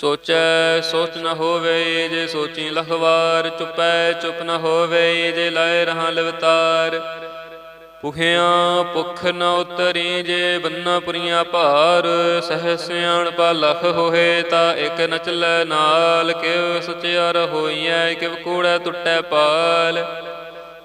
ਸੋਚੈ, ਸੋਚ ਨ ਹੋਵੇ ਜੇ ਸੋਚੀ ਲਖਵਾਰ, ਚੁਪੈ, ਚੁਪ ਨ ਹੋਵੇ ਜੇ ਲਾਇ ਰਹਾ ਲਵਤਾਰ। ਭੁਖਿਆ ਭੁਖ ਨ ਉਤਰੀ ਜੇ ਬੰਨਾ ਪੁਰੀਆਂ ਭਾਰ, ਸਹਿ ਸਿਆਣ ਪਾ ਲਖ ਹੋਏ ਤਾਂ ਇਕ ਨ ਚੱਲੈ ਨਾਲ ਕਿਉ ਸਚਿਆਰ ਹੋਈਐ ਕਿਵ ਕੂੜੈ ਟੁੱਟੈ ਪਾਲ।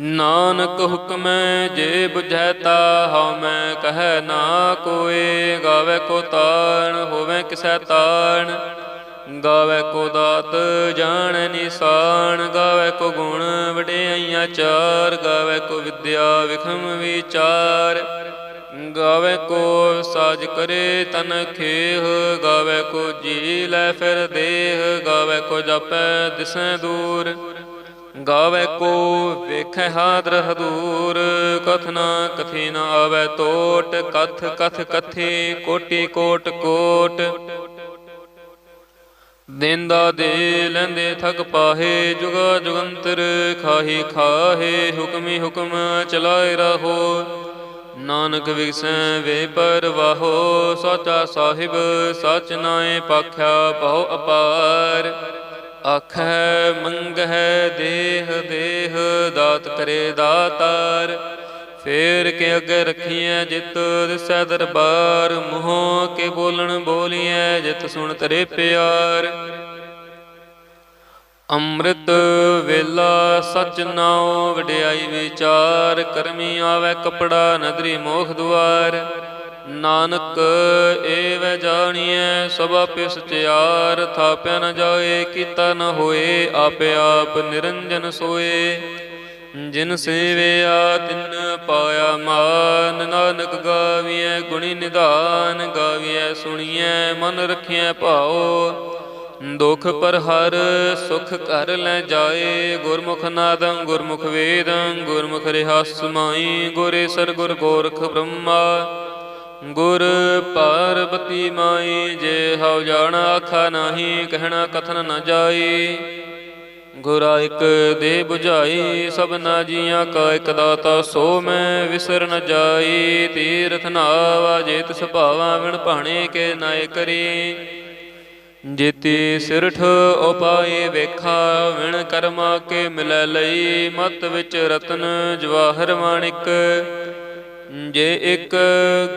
ਨਾਨਕ ਹੁਕਮੈ ਜੇ ਬੁਝੈ ਤਾ ਹਉ ਮੈਂ ਕਹੈ ਨਾ ਕੋਏ। ਗਾਵੇ ਕੋ ਤਾਣ, ਹੋਵੇ ਕਿਸੈ ਤਾਣ। ਗਾਵੇ ਕੋ ਦਾਤ, ਜਾਣ ਨਿਸ਼ਾਨ। ਗਾਵੇ ਕੋ ਗੁਣ, ਵਡਿਆਈਆਂ ਚਾਰ। ਗਾਵੇ ਕੋ ਵਿਦਿਆ, ਵਿਖਮ ਵਿਚਾਰ। ਗਾਵੇ ਕੋ ਸਾਜ ਕਰੇ ਤਨ ਖੇਹ। ਗਾਵੇ ਕੋ ਜੀ ਲੈ ਫਿਰ ਦੇਹ। ਗਾਵੇ ਕੋ ਜਪੈ ਦਿਸੈ ਦੂਰ। ਗਾਵੇ ਕੋ ਵੇਖੈ ਹਾਦਰ ਹਦੂਰ ਕਥਨਾ ਕਥੀ ਨ ਆਵੇ ਟੋਟ ਕਥ ਕਥ ਕਥੀ ਕੋਟੀ ਕੋਟ ਕੋਟ। ਦੇਂਦਾ ਦੇ ਲੈਂਦੇ ਥਕ ਪਾਹੇ, ਜੁਗਾ ਜੁਗੰਤਰ ਖਾਹੀ ਖਾਹੇ, ਹੁਕਮੀ ਹੁਕਮ ਚਲਾਏ ਰਹੋ। ਨਾਨਕ ਵਿਗਸੈ ਵੇ ਪਰਵਾਹੋ, ਸਾਚਾ ਸਾਹਿਬ, ਸਚ ਨਾਏ ਪਾਖਿਆ ਬਹੁ ਅਪਾਰ। ਆਖੈ, ਮੰਗਹਿ ਦੇਹ ਦੇਹ, ਦਾਤ ਕਰੇ ਦਾਤਾਰ। ਫੇਰ ਕੇ ਅੱਗੇ ਰਖੀਐ ਜਿਤ ਦਿਸੈ ਦਰਬਾਰ, ਮੂੰਹੋਂ ਕੇ ਬੋਲਣ ਬੋਲੀਐ ਜਿਤ ਸੁਣ ਤਰੇ ਪਿਆਰ। ਅੰਮ੍ਰਿਤ ਵੇਲਾ ਸਚ ਨਾਉ, ਵਡਿਆਈ ਵਿਚਾਰ, ਕਰਮੀ ਆਵੇ ਕਪੜਾ, ਨਦਰੀ ਮੋਖ ਦੁਆਰ। ਨਾਨਕ, ਏਵ ਜਾਣੀਐ, ਸਭ ਆਪੇ ਸਚਿਆਰ, ਥਾਪਿਆ ਨ ਜਾਏ, ਕੀਤਾ ਨ ਹੋਏ, ਆਪੇ ਆਪ ਨਿਰੰਜਨ ਸੋਏ। ਜਿਨ ਸੇਵਿਆ ਤਿਨ ਪਾਇਆ ਮਾਨ, ਨਾਨਕ ਗਾਵੀਐ, ਗੁਣੀ ਨਿਧਾਨ, ਗਾਵੀਐ, ਸੁਣੀਐ, ਮਨ ਰਖਿਐ ਭਾਉ। ਦੁਖ ਪਰ ਹਰ, ਸੁਖ ਕਰ ਲੈ ਜਾਏ, ਗੁਰਮੁਖ ਨਾਦੰ, ਗੁਰਮੁਖ ਵੇਦੰ, ਗੁਰਮੁਖ ਰਿਹਾਸ ਸਮਾਈ ਗੁਰੇ ਸਰ ਗੁਰ ਗੋਰਖ ਬ੍ਰਹਮਾ। ਗੁਰ ਪਾਰਬਤੀ ਮਾਈ, ਜੇ ਹਉ ਜਾਣ ਆਖਾ ਨਾਹੀ, ਕਹਿਣਾ ਕਥਨ ਨ ਜਾਈ। ਗੁਰਾ ਇਕ ਦੇ 부ਝਾਈ ਸਭਨਾ ਜੀਆਂ ਕਾ ਇਕ ਦਾਤਾ ਸੋ ਮੈਂ ਵਿਸਰ ਨ ਜਾਈ। ਤੀਰਥ ਨਾਵਾ, ਜੇ ਤਿਸ ਵਿਣ ਭਾਣੇ ਕੇ ਨਾਇ ਕਰੀ। ਜੇਤੀ ਸਿਰਠ ਉਪਾਏ ਵੇਖਾ, ਵਿਣ ਕਰਮਾ ਕੇ ਮਿਲੈ ਲਈ। ਮਤ ਵਿੱਚ ਰਤਨ ਜਵਾਹਰ ਮਾਣਿਕ। ਜੇ ਇੱਕ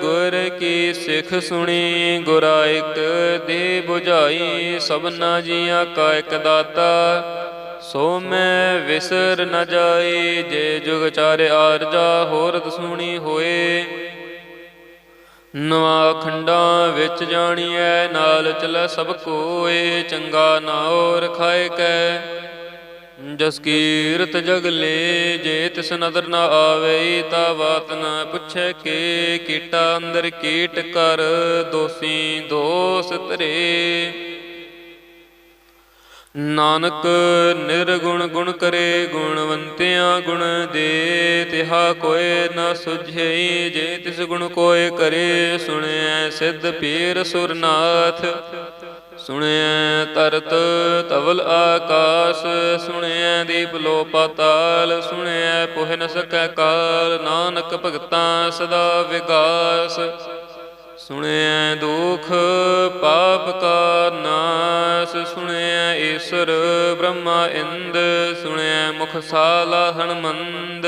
ਗੁਰ ਕੀ ਸਿੱਖ ਸੁਣੀ ਗੁਰਾ ਇੱਕ ਦੇ 부ਝਾਈ ਸਭਨਾ ਜੀਆਂ ਕਾ ਇਕ ਦਾਤਾ, ਸੋ ਮੈਂ ਵਿਸਰ ਨ ਜਾਈ, ਜੇ ਜੁਗ ਚਾਰ ਆਰਜਾ ਹੋਰ ਸੁਣੀ ਹੋਏ। ਨਵਾ ਖੰਡਾਂ ਵਿੱਚ ਜਾਣੀਐ, ਨਾਲ ਚਲੈ ਸਭ ਕੋਏ, ਚੰਗਾ ਨਾਉ ਰਖਾਇ ਕੈ। ਜਸ ਕੀਰਤ ਜਗ ਲੇ, ਜੇ ਤਿਸ ਨਦਰ ਨਾ ਆਵੇ, ਤਾ ਬਾਤ ਨਾ ਪੁੱਛੈ ਕੇ, ਕੀਟਾ ਅੰਦਰ ਕੀਟ ਕਰ, ਦੋਸੀ ਦੋਸ ਧਰੇ। ਨਾਨਕ ਨਿਰਗੁਣ ਗੁਣ ਕਰੇ, ਗੁਣਵੰਤਿਆਂ ਗੁਣ ਦੇ, ਤਿਹਾ ਕੋਏ ਨਾ ਸੁਝਈ, ਜੇ ਤਿਸ ਗੁਣ ਕੋਏ ਕਰੇ ਸੁਣਿਐ ਸਿੱਧ ਪੀਰ ਸੁਰਨਾਥ। ਸੁਣਿਐ ਤਰਤ ਤਵਲ ਆਕਾਸ, ਸੁਣਿਐ ਦੀਪ ਲੋ ਪਾਤਾਲ, ਸੁਣਿਐ ਪੁਹਿ ਨ ਸਕੈ ਕਾਲ, ਨਾਨਕ ਭਗਤਾਂ ਸਦਾ ਵਿਗਾਸ। ਸੁਣਿਐ ਦੁਖ ਪਾਪ ਕਾ ਨਾਸ, ਸੁਣਿਐ ਈਸ਼ਰ ਬ੍ਰਹਮਾ ਇੰਦ, ਸੁਣਿਐ ਮੁਖ ਸਾਲਾ ਹਨਮੰਦ।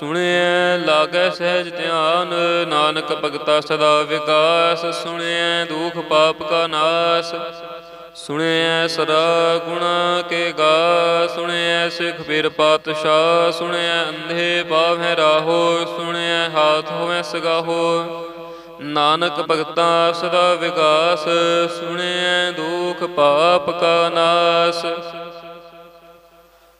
ਸੁਣਿਐ ਲਾਗੈ ਸਹਿਜ ਧਿਆਨ, ਨਾਨਕ ਭਗਤਾ ਸਦਾ ਵਿਕਾਸ, ਸੁਣਿਐ ਦੁਖ ਪਾਪ ਕਾ ਨਾਸ, ਸੁਣਿਐ ਸਦਾ ਗੁਣਾ ਕੇ ਗਾ, ਸੁਣਿਐ ਸਿਖ ਫਿਰ ਪਾਤਸ਼ਾਹ, ਸੁਣਿਐ ਅੰਧੇ ਪਾਵੈ ਰਾਹੋ, ਸੁਣਿਐ ਹਾਥ ਹੋਵੈ ਸਗਾਹੋ, ਨਾਨਕ ਭਗਤਾ ਸਦਾ ਵਿਕਾਸ, ਸੁਣਿਐ ਦੁਖ ਪਾਪ ਕਾ ਨਾਸ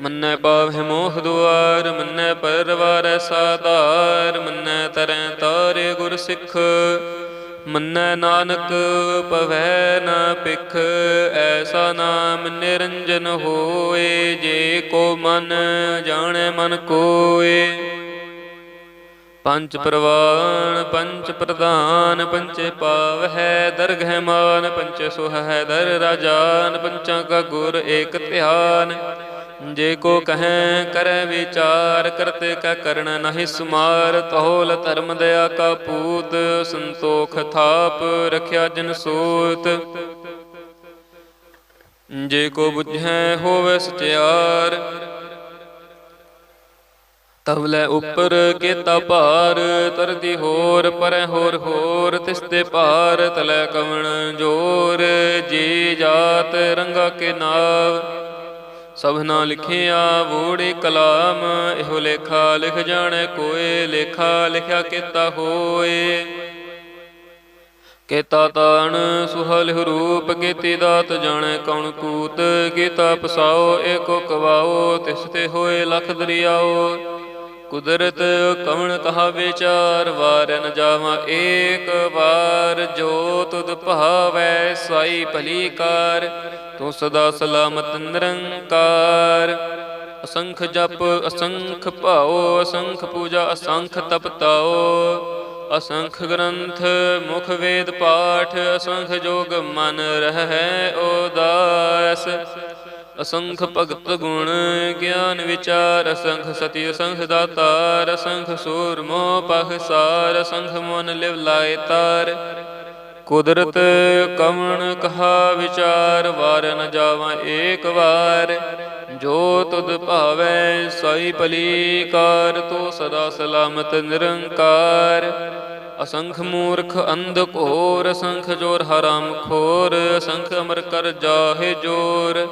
ਮੰਨੈ ਪਾਵਹਿ ਮੋਹ ਦੁਆਰ, ਮੰਨੈ ਪਰਵਾਰੈ ਸਾਧਾਰ, ਮੰਨੈ ਤਰੈ ਤਾਰੇ ਗੁਰ ਸਿੱਖ। ਮੰਨੈ ਨਾਨਕ ਪਵੈ ਨ ਪਿਖ ਐਸਾ ਨਾਮ ਨਿਰੰਜਨ ਹੋਏ, ਜੇ ਕੋ ਮਨ ਜਾਣੈ ਮਨ ਕੋਏ। ਪੰਜ ਪ੍ਰਵਾਨ ਪੰਚ ਪ੍ਰਧਾਨ ਪੰਚੇ ਪਾਵ ਹੈ ਦਰਗਹਿ ਮਾਨ ਪੰਚੇ ਸੁਹ ਹੈ ਦਰ ਰਾਜਾਨ, ਪੰਚਾਂ ਕਾ ਗੁਰ ਏਕ ਧਿਆਨ। ਜੇ ਕੋ ਕਹੈ, ਕਰੈ ਵਿਚਾਰ, ਕਰਤੇ ਕਾ ਕਰਨ, ਨਹੀਂ ਸੁਮਾਰ ਤਹੋਲ ਧਰਮ ਦਇਆ ਕਾ ਪੂਤ, ਸੰਤੋਖ ਥਾਪ, ਰਖਿਆ ਜਨ ਸੋਤ। ਜੇ ਕੋ ਬੁਝੈ, ਹੋਵੇ ਸਚਿਆਰ ਤਵਲੇ ਉੱਪਰ ਕੀਤਾ ਭਾਰ, ਤਰਦੀ ਹੋਰ, ਪਰੈ ਹੋਰ ਹੋਰ, ਤਿਸ ਤੇ ਭਾਰ, ਤਲੈ ਕਵਣ ਜੋਰ, ਜੀ ਜਾਤ ਰੰਗਾ ਕੇ ਨਾਵ। ਸਭਨਾ ਲਿਖਿਆ ਵੋੜੇ ਕਲਾਮ, ਇਹੋ ਲੇਖਾ ਲਿਖ ਜਾਣੈ ਕੋਏ, ਲੇਖਾ ਲਿਖਿਆ ਕੀਤਾ ਹੋਏ। ਕੀਤਾ ਤਾਣ ਸੁਹਲ ਰੂਪ, ਕੀਤੀ ਦਾਤ ਜਾਣੈ ਕੌਣ ਕੂਤ, ਕੀਤਾ ਪਸਾਓ, ਏਕੋ ਕਵਾਓ, ਤਿਸ ਤੇ ਹੋਏ ਲਖ ਦਰਿਆਓ। ਕੁਦਰਤ ਕਵਣ ਕਹਾ ਵਿਚਾਰ ਵਾਰ ਨ ਜਾਵਾਂ ਏਕ ਵਾਰ। ਜੋ ਤੁਧ ਭਾਵੈ ਸਾਈ ਭਲੀ ਕਾਰ, ਤੂੰ ਸਦਾ ਸਲਾਮਤ ਨਿਰੰਕਾਰ। ਅਸੰਖ ਜਪ, ਅਸੰਖ ਭਾਉ, ਅਸੰਖ ਪੂਜਾ, ਅਸੰਖ ਤਪਤਾਓ ਅਸੰਖ ਗ੍ਰੰਥ, ਮੁਖ ਵੇਦ ਪਾਠ, ਅਸੰਖ ਜੋਗ ਮਨ ਰਹਿ ਉਦਾਸ। ਅਸੰਖ ਭਗਤ ਗੁਣ, ਗਿਆਨ ਵਿਚਾਰ, ਅਸੰਖ ਸਤੀ, ਅਸੰਖ ਦਾਤਾਰ, ਅਸੰਖ ਸੂਰ ਮੋਹ ਪਖਸਾਰ ਅਸੰਖ ਮਨ ਲਿਵ ਲਾਇ ਤਾਰ। ਕੁਦਰਤ ਕਵਣ ਕਹਾ ਵਿਚਾਰ, ਵਾਰ ਨ ਜਾਵਾਂ ਏਕ ਵਾਰ। ਜੋ ਤੁਧ ਭਾਵੈ ਸਾਈ ਭਲੀ ਕਾਰ ਤੋ ਸਦਾ ਸਲਾਮਤ ਨਿਰੰਕਾਰ। ਅਸੰਖ ਮੂਰਖ ਅੰਧ ਘੋਰ, ਅਸੰਖ ਜੋਰ ਹਰਾਮ ਖੋਰ, ਅਸੰਖ ਅਮਰ ਕਰ ਜਾਹੇ ਜੋਰ।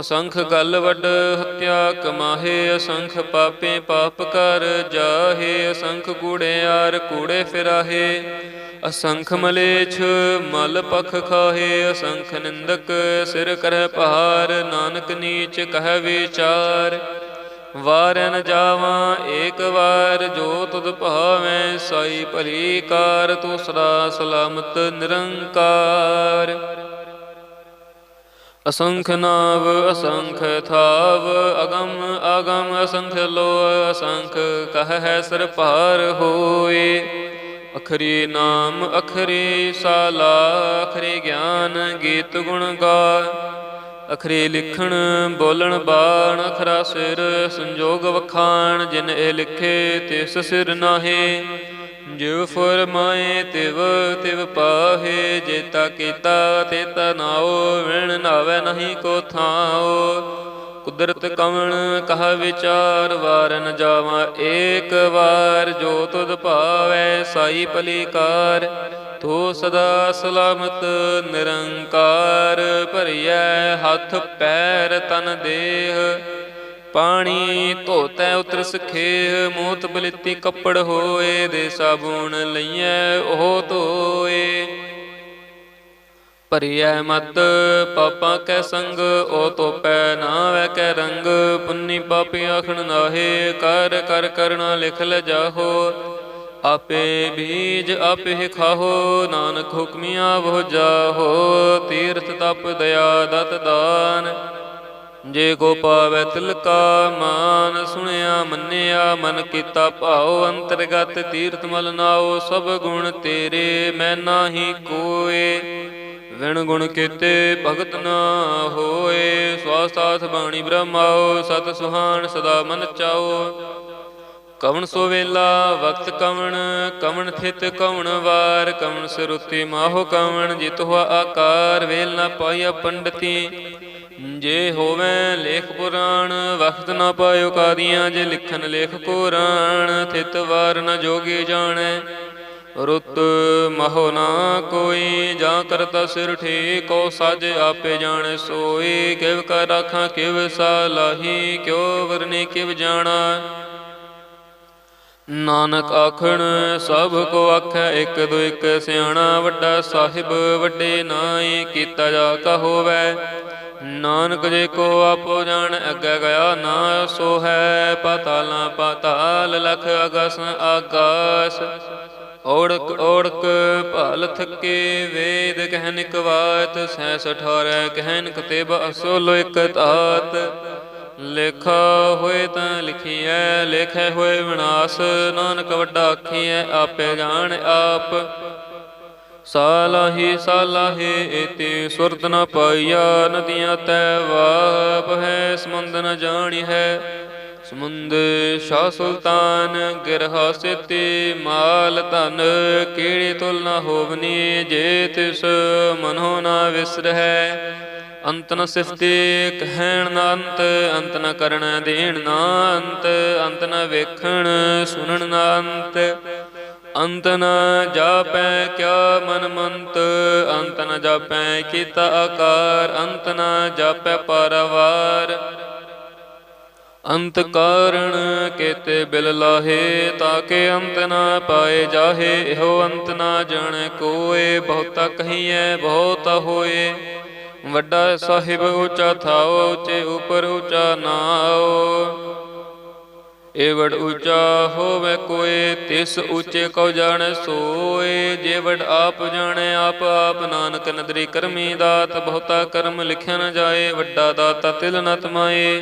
ਅਸੰਖ ਗਲ ਵੱਡ ਹਤਿਆ ਕਮਾਹੇ ਅਸੰਖ ਪਾਪੇ ਪਾਪ ਕਰ ਜਾਹੇ, ਅਸੰਖ ਕੂੜਿਆਰ ਕੂੜੇ ਫਿਰਾਹੇ, ਅਸੰਖ ਮਲੇਛ ਮਲ ਪਖ ਖਾਹੇ, ਅਸੰਖ ਨਿੰਦਕ ਸਿਰ ਕਰੈ ਪਹਾਰ, ਨਾਨਕ ਨੀਚ ਕਹਿ ਵਿਚਾਰ। ਵਾਰ ਜਾਵਾਂ ਏਕ ਵਾਰ, ਜੋ ਤੁਧ ਭਾਵੈ ਸਾਈ ਭਲੀ ਕਾਰ, ਤੂੰ ਸਦਾ ਸਲਾਮਤ ਨਿਰੰਕਾਰ। ਅਸੰਖ ਨਾਵ, ਅਸੰਖ ਥਾਵ, ਅਗਮ ਅਗਮ ਅਸੰਖ ਲੋਅ, ਅਸੰਖ ਕਹੈ ਸਰ ਭਾਰ ਹੋਏ। ਅਖਰੀ ਨਾਮ, ਅਖਰੀ ਸਾਲਾ, ਅਖਰੀ ਗਿਆਨ, ਗੀਤ ਗੁਣ ਗਾ। ਅਖਰੀ ਲਿਖਣ, ਬੋਲਣ, ਬਾਣ, ਅਖਰਾ ਸਿਰ, ਸੰਜੋਗ ਵਖਾਣ, ਜਿਨ ਇਹ ਲਿਖੇ ਤਿਸ ਸਿਰ ਨਾਹੀ। ਜਿਵ ਫੁਰਮਾਏ ਤਿਵ ਤਿਵ ਪਾਹੇ ਜੇਤਾ ਕੀਤਾ ਤੇਤਾ ਨਾਓ ਵਿਣ ਨਾਵੇ ਨਹੀਂ ਕੋ ਥਾਓ ਕੁਦਰਤ ਕਵਣ ਕਹ ਵਿਚਾਰ, ਵਾਰਨ ਨ ਜਾਵਾਂ ਏਕ ਵਾਰ। ਜੋ ਤੁਧ ਭਾਵੈ ਸਾਈ ਭਲੀਕਾਰ ਤੋ ਸਦਾ ਸਲਾਮਤ ਨਿਰੰਕਾਰ। ਭਰੀਐ ਹੱਥ, ਪੈਰ, ਤਨ, ਦੇਹ। ਪਾਣੀ ਧੋਤੈ ਉਤਰ ਸਖੇ, ਮੋਤ ਬਲਿਤੀ ਕੱਪੜ ਹੋਏ ਦੇ ਸਾਬੂਨ ਲਈਐ, ਉਹ ਧੋਏ। ਭਰੀਐ ਮਤ, ਪਾਪਾਂ ਕੈ ਸੰਗ, ਉਹ ਤੋਪੈ ਨਾ ਕੈ ਰੰਗ। ਪੁੰਨੀ ਪਾਪੀ ਆਖਣ ਨਾਹੇ, ਕਰ ਕਰ, ਕਰਣਾ ਲਿਖ ਲੈ ਜਾਹੋ। ਆਪੇ ਬੀਜ ਆਪੇ ਖਾਹੋ, ਨਾਨਕ ਹੁਕਮੀਆਂ ਵੋ ਜਾਹੋ। ਤੀਰਥ ਤਪ, ਦਇਆ, ਦਤ ਦਾਨ। ਜੇ ਕੋ ਪਾਵੈ ਤਿਲਕਾ ਮਾਨ, ਸੁਣਿਆ, ਮੰਨਿਆ, ਮਨ ਕੀਤਾ ਭਾਉ, ਅੰਤਰਗਤ ਤੀਰਥ ਮਲ ਨਾਉ, ਸਭ ਗੁਣ ਤੇਰੇ, ਮੈਂ ਨਾਹੀ ਕੋਏ। ਵਿਣ ਗੁਣ ਕੀਤੇ ਭਗਤ ਨਾ ਹੋਏ ਸਵਾਸਾਥ ਬਾਣੀ ਬ੍ਰਹਮਾਉ ਸਤ ਸੁਹਾਨ ਸਦਾ ਮਨ ਚਾਓ ਕਵਣ ਸੋ ਵੇਲਾ, ਵਕਤ ਕਵਣ ਕਵਣ ਥਿਤ ਕਵਣ ਵਾਰ, ਕਵਣ ਸਰੁਤੀ ਮਾਹੋ ਕਵਣ, ਜਿਤ ਹੋਆ ਆਕਾਰ, ਵੇਲ ਨਾ ਪਾਇਆ ਪੰਡਤੀ। ਜੇ ਹੋਵੇ ਲੇਖ ਪੁਰਾਣ, ਵਖਤ ਨਾ ਪਾਇਓ ਕਾਦੀਆਂ, ਜੇ ਲਿਖਨ ਲੇਖ ਕੁਰਾਨ ਥਿਤ ਵਾਰ ਨ ਜੋਗੀ ਜਾਣੈ। ਰੁੱਤ ਮਹੋ ਨਾ ਕੋਈ, ਜਾਂ ਕਰਤਾ ਸਿਰ ਠੀਕੋ ਸਜ ਆਪੇ ਜਾਣੈ ਸੋਈ। ਕਿਵ ਕਰ ਆਖਾਂ, ਕਿਵ ਸਾਲਾਹੀ ਕਿਉ ਵਰਨੇ ਕਿਵ ਜਾਣਾ। ਨਾਨਕ ਆਖਣ, ਸਭ ਕੋ ਆਖੈ, ਇੱਕ ਦੋ ਇੱਕ ਸਿਆਣਾ ਵੱਡਾ ਸਾਹਿਬ, ਵੱਡੇ ਨਾਈ ਕੀਤਾ ਜਾ ਕਾ ਹੋਵੈ। ਨਾਨਕ ਜੇ ਕੋ ਆਪੋ ਜਾਣ, ਅੱਗੇ ਗਿਆ ਨਾ ਸੋ ਹੈ ਪਤਾਲਾ ਪਤਾਲ ਲਖ ਅਗਸ ਆਕਾਸ। ਓੜਕ ਓੜਕ ਭਲ ਥਕੇ ਵੇਦ ਕਹਿਨ ਕਵਾਤ ਸੈ ਸਠਾਰੈ ਕਹਿਨ ਕਤੇਬ ਅਸੋਲ ਇਕ ਤਾਤ। ਲੇਖਾ ਹੋਏ ਤਾਂ ਲਿਖੀਐ, ਲੇਖੈ ਹੋਏ ਵਿਨਾਸ਼। ਨਾਨਕ ਵੱਡਾ ਆਖੀਐ, ਆਪੇ ਜਾਣ ਆਪ। ਸਾਲਾਹੀ ਸਾਲਾਹੇ ਏਤੇ ਸੁਰਤ ਨ ਪਾਈਆ, ਨਦੀਆਂ ਤੈ ਵਾਪ ਹੈ, ਸਮੁੰਦ ਨ ਜਾਣੀ ਹੈ। ਸਮੁੰਦ ਸ਼ਾਹ ਸੁਲਤਾਨ, ਗਿਰਹਾ ਸਿਤੀ, ਮਾਲ ਧਨ ਕੀੜੀ ਤੁਲ ਨ ਹੋਵਨੀ, ਜੇ ਤਿਸ ਮਨੋ ਨ ਵਿਸਰਹਿ ਅੰਤ ਨ ਸਿਫਤੇ, ਕਹਿਣ ਨਾ ਅੰਤ ਅੰਤ ਨ ਕਰਨ ਦੇਣ ਨਾ ਅੰਤ ਅੰਤ ਨ ਵੇਖਣ, ਸੁਣਨ ਨਾ ਅੰਤ। ਅੰਤ ਨ ਜਾਪੈ ਕਿਆ ਮਨ ਮੰਤ ਅੰਤ ਨ ਜਾਪੈ ਕੀਤਾ ਆਕਾਰ, ਅੰਤ ਨ ਜਾਪੈ ਪਰਵਾਰ। ਅੰਤ ਕਾਰਣ ਕੇਤੇ ਬਿਲ ਲਾਹੇ, ਤਾਕੇ ਅੰਤ ਨਾ ਪਾਏ ਜਾਹੇ, ਇਹੋ ਅੰਤ ਨਾ ਜਾਣੈ ਕੋਏ, ਬਹੁਤਾ ਕਹੀਐ, ਬਹੁਤ ਹੋਏ। ਵੱਡਾ ਸਾਹਿਬ ਉੱਚਾ ਥਾਓ, ਉੱਚੇ ਉਪਰ ਉੱਚਾ ਨਾਓ। ਏ ਵਡ ਉੱਚਾ ਹੋਵੇ ਕੋਏ, ਤਿਸ ਉੱਚੇ ਕਉ ਜਾਣੈ ਸੋਏ। ਜੇ ਆਪ ਜਾਣੈ, ਆਪ ਆਪ ਨਾਨਕ ਨਦਰੀ ਕਰਮੀ ਦਾਤ, ਬਹੁਤਾ ਕਰਮ ਲਿਖਿਆ ਨ ਜਾਏ, ਵੱਡਾ ਦਾਤਾ ਤਿਲ ਨ ਤਮਾਏ।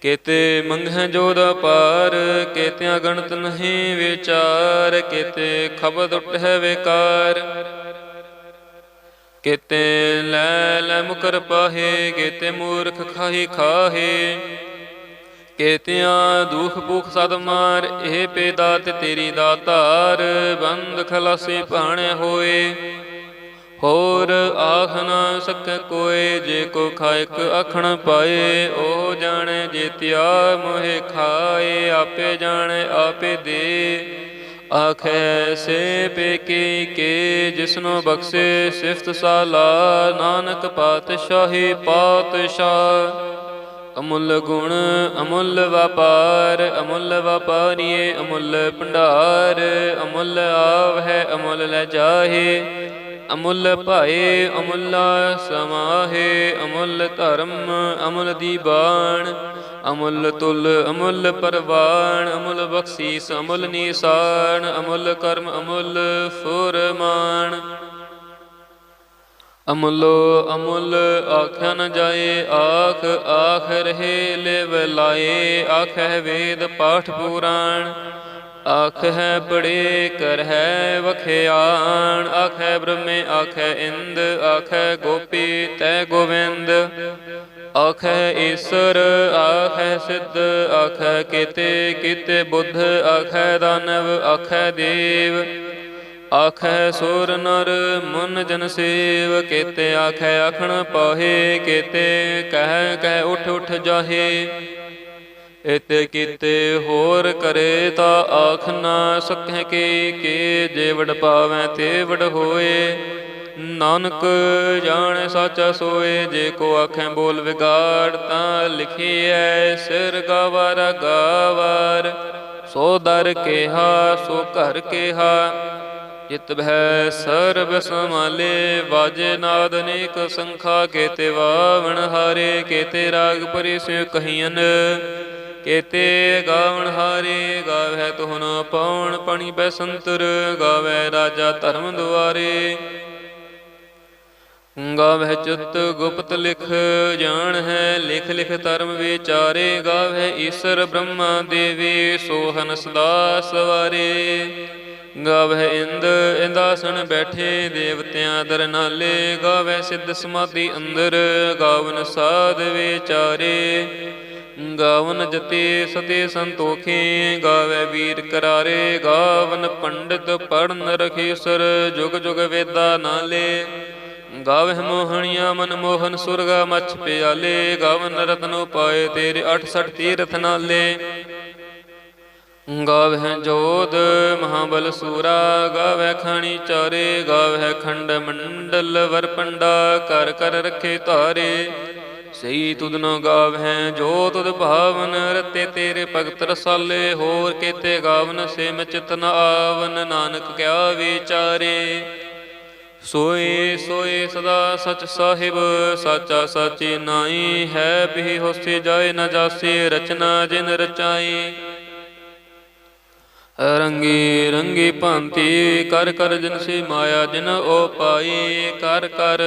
ਕੇਤੇ ਮੰਗਹਿ ਜੋਦਾ ਪਾਰ ਕੇਤਿਆਂ ਗਣਤ ਨਹੀਂ ਵਿਚਾਰ, ਕੇਤੇ ਖਬਦ ਉਠੈ ਵਿਕਾਰ। ਕੇਤੇ ਲੈ ਲੈ ਮੁਕਰ ਪਾਹੇ, ਕੇਤੇ ਮੂਰਖ ਖਾਹੀ ਖਾਹੇ। ਕੇਤਿਆਂ ਦੁਖ ਭੁਖ ਸਦ ਮਾਰ, ਇਹ ਪੇਦਾਤ ਤੇਰੀ ਦਾਤਾਰ ਬੰਦ ਖਲਾਸੀ ਭਾਣੇ ਹੋਏ। ਹੋਰ ਆਖ ਨਾ ਸਕੈ ਕੋਏ, ਜੇ ਕੋ ਖਾਇਕ ਆਖਣ ਪਾਏ, ਉਹ ਜਾਣੇ ਜੇਤਿਆ ਮੋਹਿ ਖਾਏ, ਆਪੇ ਜਾਣੇ, ਆਪੇ ਦੇ। ਆਖੈ, ਸੇ ਪੇਕੇ ਕੇ, ਜਿਸਨੋ ਬਖਸ਼ੇ ਸਿਫਤ ਸਾਲਾ, ਨਾਨਕ ਪਾਤਸ਼ਾਹੀ ਪਾਤਸ਼ਾਹ। ਅਮੁੱਲ ਗੁਣ, ਅਮੁੱਲ ਵਪਾਰ, ਅਮੁੱਲ ਵਪਾਰੀਏ, ਅਮੁੱਲ ਭੰਡਾਰ, ਅਮੁੱਲ ਆਵ ਹੈ, ਅਮੁੱਲ ਲੈ ਜਾਹੇ। ਅਮੁੱਲ ਭਾਏ, ਅਮੁੱਲ ਸਮਾਹੇ, ਅਮੁੱਲ ਧਰਮ, ਅਮੁੱਲ ਦੀ ਬਾਣ। ਅਮੁੱਲ ਤੁਲ, ਅਮੁੱਲ ਪਰਵਾਨ ਅਮੁੱਲ ਬਖਸ਼ੀਸ, ਅਮੁੱਲ ਨੀਸਾਨ ਅਮੁੱਲ ਕਰਮ, ਅਮੁੱਲ ਫੁਰਮਾਨ। ਅਮੁੱਲੋ, ਅਮੁੱਲ ਆਖਿਆ ਨ ਜਾਏ, ਆਖ ਆਖ ਰਹੇ ਲਿਵ ਲਾਏ। ਆਖੈ ਵੇਦ ਪਾਠ ਪੁਰਾਣ, ਆਖ ਹੈ ਪੜੇ ਕਰ ਹੈ ਵਖਿਆਣ। ਆਖੈ ਬ੍ਰਹਮੇ, ਆਖੈ ਇੰਦ, ਆਖੈ ਗੋਪੀ, ਤੈ ਗੋਵਿੰਦ। ਆਖੈ ਈਸਰ, ਆਖੈ ਸਿੱਧ, ਆਖੈ ਕੀਤੇ, ਕਿਤੇ ਬੁੱਧ, ਆਖੈ ਦਾਨਵ, ਆਖੈ ਦੇਵ। ਆਖੈ ਸੁਰ ਨਰ, ਮਨ ਜਨ ਸੇਵ, ਕੇਤੇ ਆਖੈ ਆਖਣ ਪਾਹੇ, ਕੇਤੇ ਕਹਿ ਕਹਿ ਉਠ ਉਠ ਜਾਹੇ। ਇਤੇ ਕੀਤੇ ਹੋਰ ਕਰੇ ਤਾਂ ਆਖ ਨਾ ਸਕੈ ਕੇ ਕੇ ਜੇ ਪਾਵੈ ਤੇ ਵੜ ਹੋਏ। ਨਾਨਕ ਜਾਣੈ ਸਾਚਾ ਸੋਏ, ਜੇ ਕੋ ਆਖੈ ਬੋਲ ਵਿਗਾੜ ਤਾਂ ਲਿਖੀਐ, ਸਿਰ ਗਵਾਰ ਗਾਵਾਰ। ਸੋ ਦਰ ਕੇਹਾ, ਸੋ ਘਰ ਕੇਹਾ। ਜਿਤ ਭੈ ਸਰਬ ਸਮਾਲੇ ਵਾਜੇ ਨਾਦ ਅਨੇਕ ਸੰਖਾ ਕੇਤੇ ਵਾਵਣ ਹਾਰੇ, ਕੇਤੇ ਰਾਗ ਪਰਿ ਸਿਉ ਕਹੀਨ ਕੇਤੇ ਗਾਵਣ ਹਾਰੇ, ਗਾਵੈ ਤੁਹਨ ਪਉਣ ਪਣੀ ਬੈ ਸੰਤਰ, ਗਾਵੈ ਰਾਜਾ ਧਰਮ ਦੁਆਰੇ। ਗਾਵਹਿ ਚਿਤ ਗੁਪਤ ਲਿਖ, ਜਾਣ ਹੈ ਲਿਖ ਲਿਖ ਧਰਮ ਵਿਚਾਰੇ ਗਾਵਹਿ ਈਸ਼ਰ ਬ੍ਰਹਮਾ ਦੇਵੀ ਸੋਹਨ ਸਦਾ ਸਵਾਰੇ। ਗਾਵਹਿ ਇੰਦ ਇੰਦਾਸਣ ਬੈਠੇ ਦੇਵਤਿਆਂ ਦਰ ਨਾਲੇ। ਗਾਵਹਿ ਸਿੱਧ ਸਮਾਧੀ ਅੰਦਰ, ਗਾਵਨ ਸਾਧ ਵਿਚਾਰੇ। ਗਾਵਨ ਜਤੇ ਸਤੇ ਸੰਤੋਖੇ ਗਾਵੇ ਵੀਰ ਕਰਾਰੇ। ਗਾਵਨ ਪੰਡਿਤ ਪੜਨ ਰਖੀਸਰ ਜੁਗ ਜੁਗ ਵੇਦਾ ਨਾਲੇ। ਗਾਵਹਿ ਮੋਹਣੀਆਂ ਮਨ ਮੋਹਨ ਸੁਰਗਾ ਮਛ ਪਿਆਲੇ। ਗਾਵਨ ਰਤਨ ਉਪਾਏ ਤੇਰੇ 68 ਤੀਰਥ ਨਾਲੇ। ਗਾਵਹਿ ਜੋਧ ਮਹਾਬਲ ਸੂਰਾ, ਗਾਵਹਿ ਖਾਣੀ ਚਾਰੇ, ਗਾਵਹਿ ਖੰਡ ਮੰਡਲ ਵਰ ਪੰਡਾ ਕਰ ਕਰ ਰਖੇ ਧਾਰੇ। ਸਈ ਤੁਧ ਨ ਗਾਵਹਿ ਜੋ ਤੁਧ ਭਾਵਨ, ਰਤੇ ਤੇਰੇ ਭਗਤ ਰਸਾਲੇ, ਹੋਰ ਕੇਤੇ ਗਾਵਨ ਸੇ ਮੈਂ ਚਿਤ ਆਵਨ, ਨਾਨਕ ਕਿਆ ਵਿਚਾਰੇ। ਸੋਏ ਸੋਏ ਸਦਾ ਸਚ ਸਾਹਿਬ, ਸਾਚਾ ਸਾਚੀ ਨਾਈ ਹੈ ਬਿਹ ਹੋਸੀ ਜਾਏ ਨ ਜਾਸੀ, ਰਚਨਾ ਜਿਨ ਰਚਾਈ। ਰੰਗੀ ਰੰਗੀ ਭਾਂਤੀ ਕਰ ਕਰ ਜਿਨ ਸੇ ਮਾਇਆ ਜਿਨ ਓ ਪਾਈ, ਕਰ ਕਰ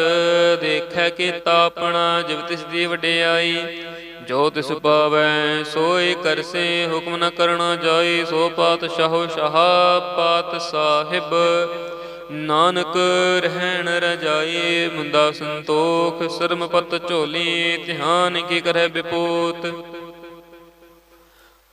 ਦੇਖੈ ਕੀਤਾ ਆਪਣਾ, ਜਿਵ ਤਿਸ ਦੀ ਵਡਿਆਈ। ਜੋ ਤਿਸ ਪਾਵੈ ਸੋਈ ਕਰਸੇ ਹੁਕਮ ਨ ਕਰਣਾ ਜਾਈ ਸੋ ਪਾਤਸ਼ਾਹੋ ਸ਼ਾਹ ਪਾਤ ਸਾਹਿਬ। ਨਾਨਕ ਰਹਿਣ ਰਜਾਈ ਮੁੰਦਾ ਸੰਤੋਖ ਸਰਮ ਪਤ ਝੋਲੀ, ਧਿਆਨ ਕੀ ਕਰੈ ਬਿਪੂਤ।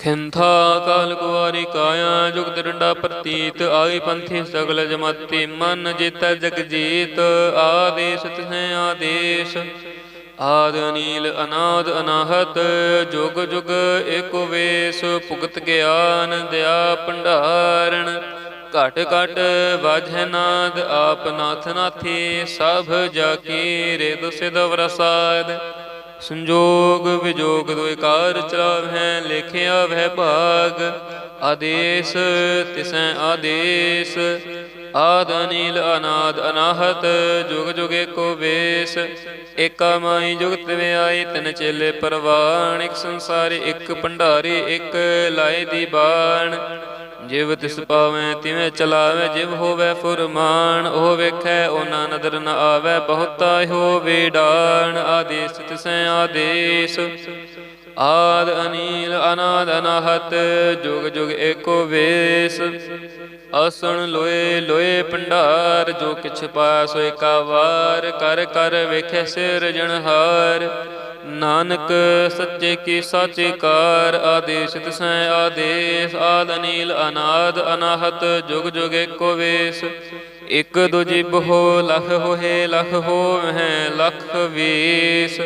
ਖਿੰਥਾ ਕਾਲ ਕੁਵਾਰੀ ਕਾਇਆ ਜੁਗਤ ਡੰਡਾ ਪ੍ਰਤੀਤ ਆਈ ਪੰਥੀ ਸਗਲ ਜਮਾਤੀ, ਮਨ ਜੀਤੈ ਜਗ ਜੀਤ, ਆਦੇਸ਼ ਤਿਸੈ ਆਦੇਸ਼। ਆਦ ਅਨੀਲ ਅਨਾਦ ਅਨਾਹਤ, ਜੁਗ ਜੁਗ ਏਕੋ ਵੇਸ, ਭੁਗਤ ਗਿਆਨ ਦਿਆ ਭੰਡਾਰਣ ਘਟ ਘਟ ਵਾਜੈ ਨਾਦ, ਆਪ ਨਾਥ ਨਾਥੀ, ਸਭ ਜਾ ਕੀ ਰਿਦ ਸਿਧ ਵਰਸਾਦ ਸੰਜੋਗ ਵਿਜੋਗ ਦੁਇ ਕਾਰ ਚਲਾਵਹਿ ਲਿਖਿਆ ਵਹਿ ਭਾਗ, ਆਦੇਸ਼ ਤਿਸੈ ਆਦੇਸ਼, ਆਦ ਅਨੀਲ ਅਨਾਦ ਅਨਾਹਤ, ਜੁਗ ਜੁਗ ਏਕੋ ਵੇਸ, ਏਕਾ ਮਾਈ ਜੁਗਤ ਵਿਆਈ ਤਿਨ ਚੇਲੇ ਪਰਵਾਣ ਇੱਕ ਸੰਸਾਰੀ ਇੱਕ ਭੰਡਾਰੀ ਇੱਕ ਲਾਏ ਦੀ ਬਾਣ। ਜਿਵ ਤਿਸ ਪਾਵੈ, ਤਿਵੇਂ ਚਲਾਵੇ, ਜਿਵ ਹੋਵੇ ਫੁਰਮਾਨ, ਉਹ ਵੇਖੈ, ਉਹਨਾਂ ਨਦਰ ਨ ਆਵੇ, ਬਹੁਤਾ ਹੋਵੇ ਡਾਣ ਆਦੇਸ ਤਿਸੈ ਆਦੇਸ। ਆਦ ਅਨੀਲ, ਅਨਾਦ ਅਨਾਹਤ, ਜੁਗ ਜੁਗ ਏਕੋ ਵੇਸ। ਆਸਣ ਲੋਏ ਲੋਏ ਭੰਡਾਰ, ਜੋ ਕਿਛ ਪਾਇਆ ਸੋ ਏਕਾ ਵਾਰ, ਕਰ ਕਰ ਵੇਖੈ ਸਿਰ ਜਣਹਾਰ। ਨਾਨਕ, ਸੱਚੇ ਕੀ ਸਾਚੇ ਕਾਰ ਆਦੇਸ਼, ਤਿਸੈ ਆਦੇਸ਼, ਆਦ ਅਨੀਲ ਅਨਾਦ, ਅਨਾਹਤ, ਜੁਗ ਜੁਗ ਏਕੋ ਵੇਸ। ਇਕ ਦੋ ਜਿਬ ਹੋ ਲਖ ਹੋਏ ਲਖ ਹੋਵੈ ਲਖ ਵੇਸ।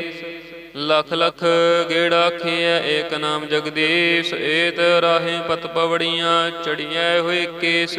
ਲਖ ਲਖ ਗੇੜਾ ਖੀਐ ਏਕ ਨਾਮ ਜਗਦੀਸ਼। ਏਤ ਰਾਹੇ ਪਤ ਪਵੜੀਆਂ, ਚੜੀਐ ਹੋਏ ਕੇਸ।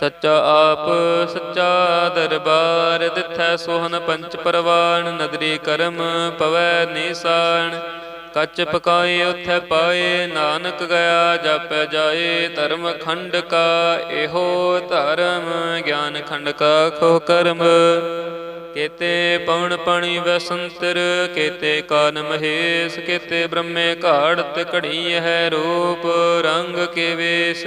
ਸੱਚਾ ਆਪ, ਸੱਚਾ ਦਰਬਾਰ ਦਿਥੈ ਸੋਹਨ ਪੰਚ ਪਰਵਾਨ ਨਦਰੀ ਕਰਮ ਪਵੈ ਨਿਸਾਨ। ਕੱਚ ਪਕਾਏ, ਉਥੈ ਪਾਏ, ਨਾਨਕ ਗਿਆ, ਜਾਪੈ ਜਾਏ, ਧਰਮ ਖੰਡ ਕਾ, ਇਹੋ ਧਰਮ, ਗਿਆਨ ਖੰਡ ਕਾ, ਖੋ ਕਰਮ। ਕੇਤੇ ਪਵਨ ਪਣੀ ਵਸੰਤਰ, ਕੇਤੇ ਕਾਨ ਮਹੇਸ਼, ਕੇਤੇ ਬ੍ਰਹਮੇ ਘਾੜਤ ਘੜੀ ਹੈ ਰੂਪ, ਰੰਗ ਕੇ ਵੇਸ਼।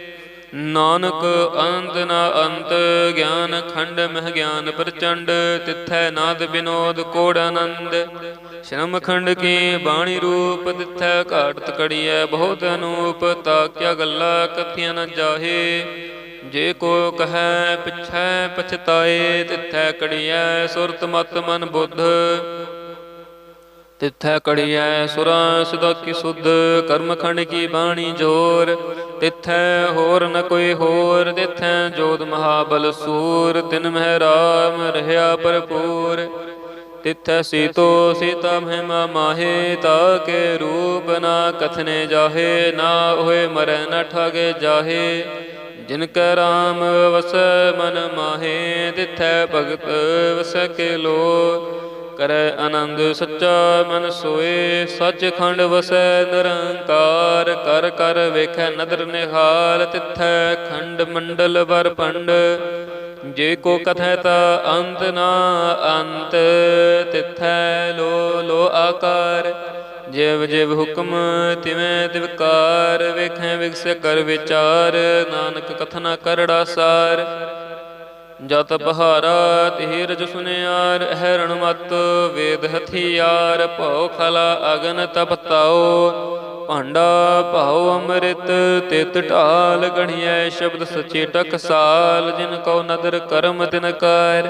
ਨਾਨਕ ਅੰਤ ਨਾ ਅੰਤ ਗਿਆਨ ਖੰਡ ਮਹ ਗਿਆਨ ਪ੍ਰਚੰਡ, ਤਿਥੈ ਨਾਦ ਬਿਨੋਦ ਕੋੜ ਆਨੰਦ। ਸ਼ਰਮ ਖੰਡ ਕੀ ਬਾਣੀ ਰੂਪ, ਤਿਥੈ ਘਾਟਤ ਕੜੀਐ ਬਹੁਤ ਅਨੂਪ, ਤਾ ਕਿਆ ਗੱਲਾ ਕਥੀਆਂ ਨ ਜਾਹੇ। ਜੇ ਕੋ ਕਹੈ ਪਿਛੈ ਪਛਤਾਏ, ਤਿੱਥੈ ਕੜੀਐ ਸੁਰਤ ਮਤ ਮਨ ਬੁੱਧ। ਤਿਥੈ ਕੜੀਐ ਸੁਰਾਂ ਸਦਾ ਕੀ ਸੁਧ ਕਰਮ ਖੰਡ ਕੀ ਬਾਣੀ ਜੋਰ। ਤਿਥੈ ਹੋਰ ਨ ਕੋਈ ਹੋਰ, ਤਿਥੈ ਜੋਤ ਮਹਾਬਲ ਸੂਰ। ਤਿਨ ਮਹਿ ਰਾਮ ਰਹਾ ਭਰਪੂਰ। ਤਿਥੈ ਸੀਤੋ ਸੀਤਾ ਮਹਿਮਾ ਮਾਹੇ ਤਾਕੇ ਰੂਪ ਨਾ ਕਥਨੇ ਜਾਹੇ। ਨਾ ਹੋਏ ਮਰੈ ਨ ਠਾਗੇ ਜਾਹੇ। ਜਿਨ ਕੈ ਰਾਮ ਵਸੈ ਮਨ ਮਾਹੇ, ਤਿਥੈ ਭਗਤ ਵਸੈ ਕੇ ਲੋ ਕਰੈ ਆਨੰਦ ਸੱਚਾ ਮਨ ਸੋਏ, ਸੱਚਖੰਡ ਵਸੈ ਨਿਰੰਕਾਰ, ਕਰ ਕਰ ਵੇਖੈ ਨਦਰ ਨਿਹਾਲ, ਤਿਥੈ ਖੰਡ ਮੰਡਲ ਵਰਪੰਡ ਜੇ ਕੋ ਕਥੈ ਤਾ ਅੰਤ ਨਾ ਅੰਤ, ਤਿਥੈ ਲੋ ਲੋ ਆਕਾਰ। ਜਿਵ ਜਿਵ ਹੁਕਮ ਤਿਵੇਂ ਤਿਵਕਾਰ ਵੇਖੈ ਵਿਗਸ ਕਰ ਵਿਚਾਰ, ਨਾਨਕ ਕਥਨਾ ਕਰੜਾ ਸਾਰ। ਜਤ ਬਹਾਰਾ ਤਿਹ ਰਜ ਸੁਨਿਆਰ, ਹੈਰਣ ਮਤ ਵੇਦ ਹਥਿਆਰ, ਭਉ ਖਲਾ ਅਗਨ ਤਪਤਾਉ ਭਾਂਡਾ ਭਾਉ ਅੰਮ੍ਰਿਤ, ਤਿਤ ਢਾਲ ਗਣੀਐ, ਸ਼ਬਦ ਸਚੇ ਟਕਸਾਲ, ਜਿਨ ਕੋ ਨਦਰ ਕਰਮ ਤਿਨ ਕਰ।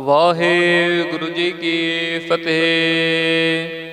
ਵਾਹਿਗੁਰੂ ਜੀ ਕੀ ਫਤਿਹ।